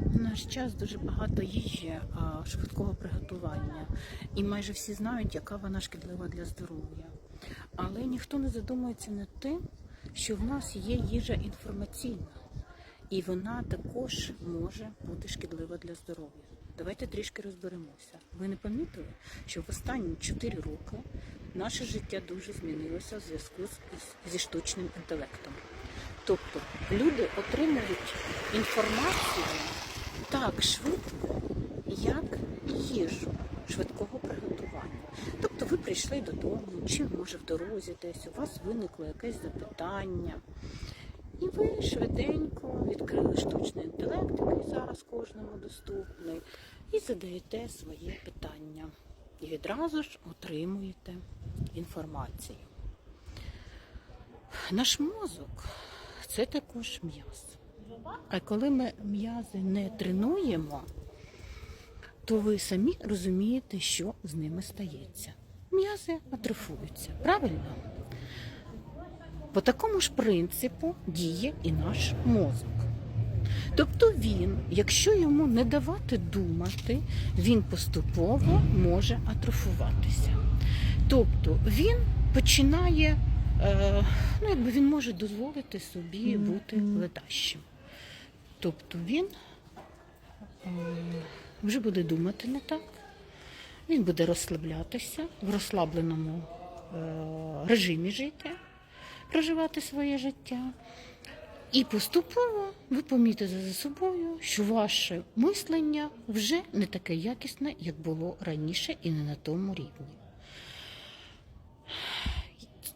В наш час дуже багато їжі швидкого приготування, і майже всі знають, яка вона шкідлива для здоров'я. Але ніхто не задумується над тим, що в нас є їжа інформаційна, і вона також може бути шкідлива для здоров'я. Давайте трішки розберемося. Ви не помітили, що в останні 4 роки наше життя дуже змінилося в зв'язку зі штучним інтелектом. Тобто люди отримують інформацію так швидко, як їжу швидкого приготування. Тобто ви прийшли додому, чи може в дорозі десь, у вас виникло якесь запитання. І ви швиденько відкрили штучний інтелект, який зараз кожному доступний, і задаєте своє питання. І відразу ж отримуєте інформацію. Наш мозок це також м'яз. А коли ми м'язи не тренуємо, то ви самі розумієте, що з ними стається. М'язи атрофуються, правильно? По такому ж принципу діє і наш мозок. Тобто він, якщо йому не давати думати, він поступово може атрофуватися. Тобто він починає, ну якби він може дозволити собі бути летащим. Тобто він е, вже буде думати не так, він буде розслаблятися в розслабленому е, режимі життя, проживати своє життя. І поступово ви помітите за собою, що ваше мислення вже не таке якісне, як було раніше, і не на тому рівні.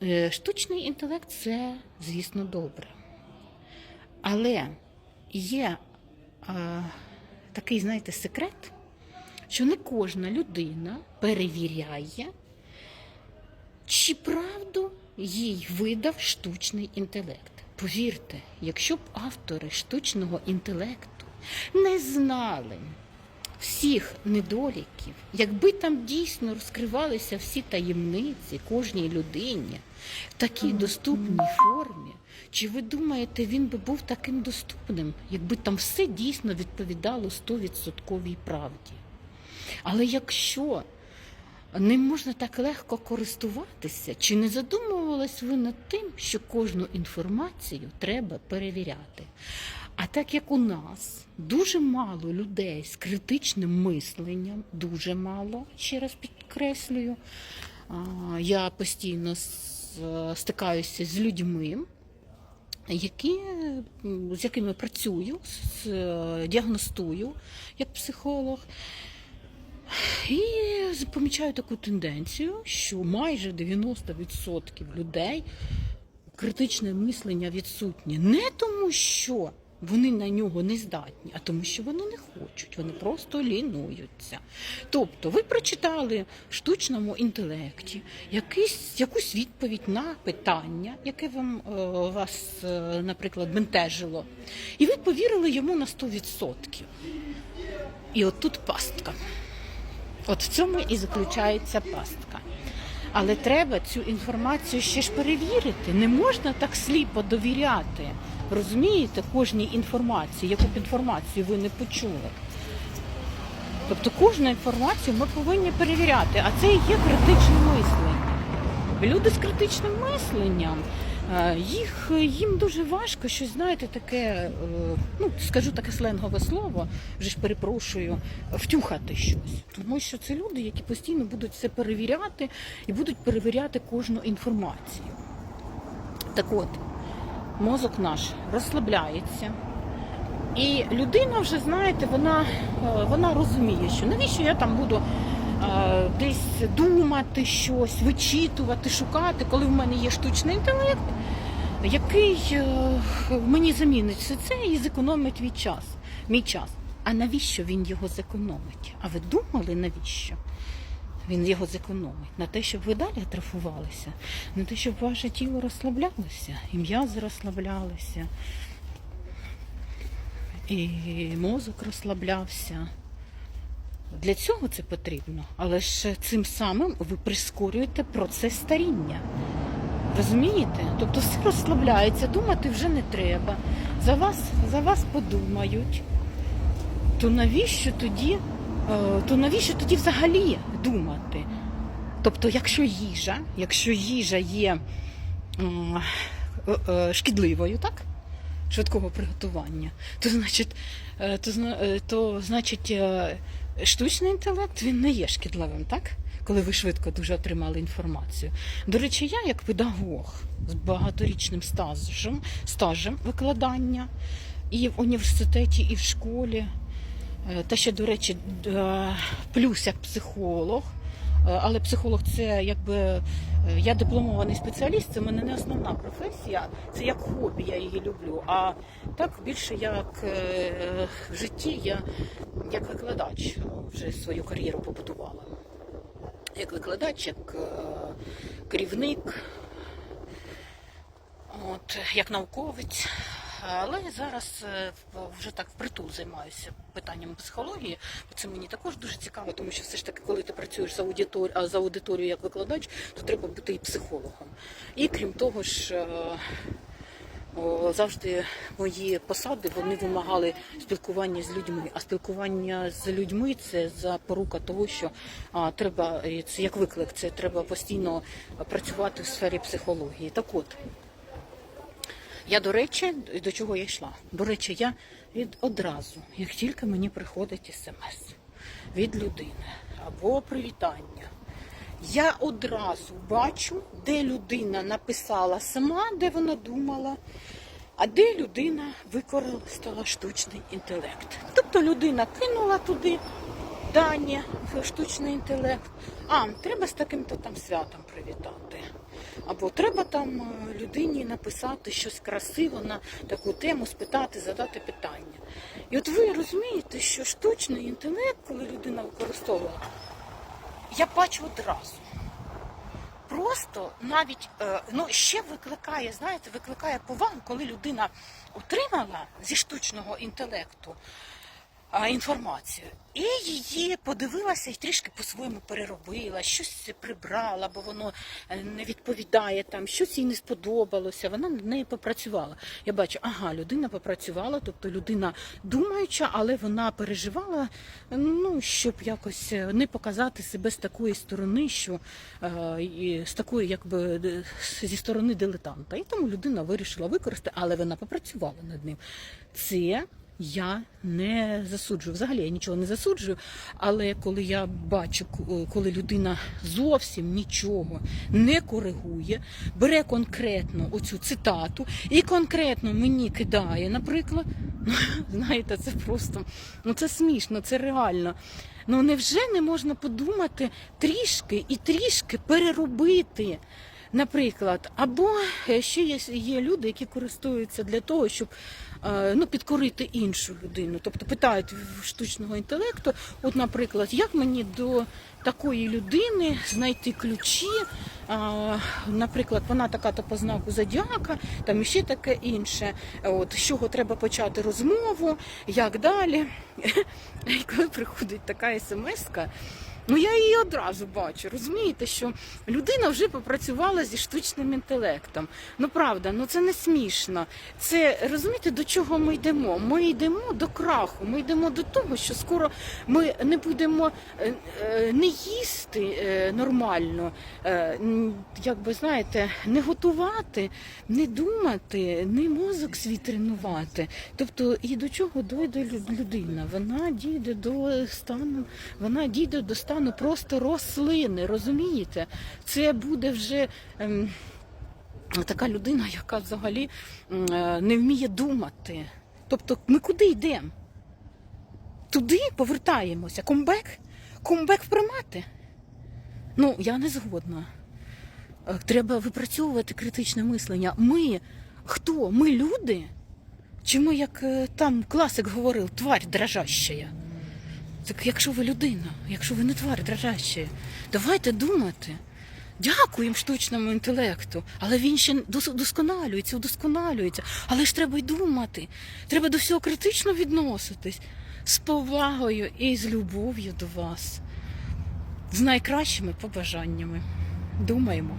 Е, Штучний інтелект це, звісно, добре. Але є а, такий, знаєте, секрет, що не кожна людина перевіряє, чи правду їй видав штучний інтелект. Повірте, якщо б автори штучного інтелекту не знали всіх недоліків, якби там дійсно розкривалися всі таємниці кожній людині в такій доступній формі, чи ви думаєте, він би був таким доступним, якби там все дійсно відповідало 100% правді? Але якщо ним можна так легко користуватися, чи не задумувались ви над тим, що кожну інформацію треба перевіряти? А так як у нас дуже мало людей з критичним мисленням, дуже мало, ще раз підкреслюю, я постійно стикаюся з людьми, які, з якими працюю, діагностую як психолог. І помічаю таку тенденцію, що майже 90% людей критичне мислення відсутнє не тому, що вони на нього не здатні, а тому, що вони не хочуть, вони просто лінуються. Тобто, ви прочитали в штучному інтелекті якийсь, якусь відповідь на питання, яке вам е, вас, е, наприклад, бентежило, і ви повірили йому на 100%. І от тут пастка. От в цьому і заключається пастка. Але треба цю інформацію ще ж перевірити. Не можна так сліпо довіряти. Розумієте, кожній інформації, яку б інформацію ви не почули. Тобто кожну інформацію ми повинні перевіряти, а це і є критичне мислення. Люди з критичним мисленням, е, їх, їм дуже важко щось, знаєте, таке, е, ну, скажу таке сленгове слово, вже ж перепрошую, втюхати щось. Тому що це люди, які постійно будуть все перевіряти і будуть перевіряти кожну інформацію. Так от, мозок наш розслабляється. І людина вже, знаєте, вона, е, вона розуміє, що навіщо я там буду е, десь думати щось, вичитувати, шукати, коли в мене є штучний інтелект, який е, мені замінить все це і зекономить твій час, мій час. А навіщо він його зекономить? А ви думали, навіщо? Він його зекономить на те, щоб ви далі атрофувалися, на те, щоб ваше тіло розслаблялося, і м'язи розслаблялися, і мозок розслаблявся. Для цього це потрібно, але ж цим самим ви прискорюєте процес старіння. Розумієте? Тобто все розслабляється, думати вже не треба. За вас, за вас подумають. то навіщо тоді, то навіщо тоді взагалі думати? Тобто, якщо їжа, якщо їжа є е, е, шкідливою, так? Швидкого приготування, то значить, е, то, е, то, значить е, штучний інтелект він не є шкідливим, так? Коли ви швидко дуже отримали інформацію. До речі, я як педагог з багаторічним стажем, стажем викладання і в університеті, і в школі. Е, Та ще, до речі, е, плюс як психолог. Е, Але психолог це якби я дипломований спеціаліст, це в мене не основна професія, це як хобі, я її люблю. А так більше як в житті я як викладач вже свою кар'єру побудувала. Як викладач, як керівник, от, як науковець. Але зараз е, вже так впритул займаюся питанням психології. Це мені також дуже цікаво, тому що все ж таки, коли ти працюєш за аудиторію, за аудиторію як викладач, то треба бути і психологом. І крім того ж, е, завжди мої посади вони вимагали спілкування з людьми. А спілкування з людьми це запорука того, що треба це як виклик, це треба постійно працювати в сфері психології. Так от. Я, до речі, до чого я йшла? До речі, я від одразу, як тільки мені приходить смс від людини або привітання, я одразу бачу, де людина написала сама, де вона думала, а де людина використала штучний інтелект. Тобто людина кинула туди дані штучний інтелект. А, треба з таким-то там святом привітати. Або треба там е, людині написати щось красиво на таку тему, спитати, задати питання. І от ви розумієте, що штучний інтелект, коли людина використовує, я бачу одразу. Просто навіть е, ну ще викликає, знаєте, викликає повагу, коли людина отримала зі штучного інтелекту інформацію, і її подивилася і трішки по-своєму переробила, щось прибрала, бо воно е, не відповідає там, щось їй не сподобалося. Вона над нею попрацювала. Я бачу, ага, людина попрацювала, тобто людина думаюча, але вона переживала, ну щоб якось е, не показати себе з такої сторони, що е, з такої, якби зі сторони дилетанта. І тому людина вирішила використати, але вона попрацювала над ним. Це я не засуджую. Взагалі я нічого не засуджую. Але коли я бачу, коли людина зовсім нічого не коригує, бере конкретно оцю цитату і конкретно мені кидає, наприклад, ну, знаєте, це просто ну це смішно, це реально. Ну невже не можна подумати трішки і трішки переробити? Наприклад, або е, ще є, є люди, які користуються для того, щоб е, ну, підкорити іншу людину. Тобто питають штучного інтелекту, от, наприклад, як мені до такої людини знайти ключі, наприклад, вона така-то по знаку зодіака, там іще таке інше. От, з чого треба почати розмову, як далі. І коли приходить така смс-ка, Ну я її одразу бачу. Розумієте, що людина вже попрацювала зі штучним інтелектом. Ну правда, ну це не смішно. Це розумієте, до чого ми йдемо? Ми йдемо до краху. Ми йдемо до того, що скоро ми не будемо е, е, не їсти е, нормально, як би знаєте, не готувати, не думати, не мозок свій тренувати. Тобто, і до чого дойде людина? Вона дійде до стану, вона дійде до стану просто рослини, розумієте? Це буде вже. Ем, Така людина, яка взагалі е, не вміє думати. Тобто, ми куди йдемо? Туди повертаємося. Комбек? Комбек в примати? Ну, я не згодна. Е, Треба випрацьовувати критичне мислення. Ми хто? Ми люди? Чи ми, як е, там класик говорив, тварь дрожащая? Так якщо ви людина, якщо ви не тварь дрожащая, давайте думати. Дякуємо штучному інтелекту, але він ще дос- удосконалюється, удосконалюється. Але ж треба й думати. Треба до всього критично відноситись з повагою і з любов'ю до вас, з найкращими побажаннями. Думаємо.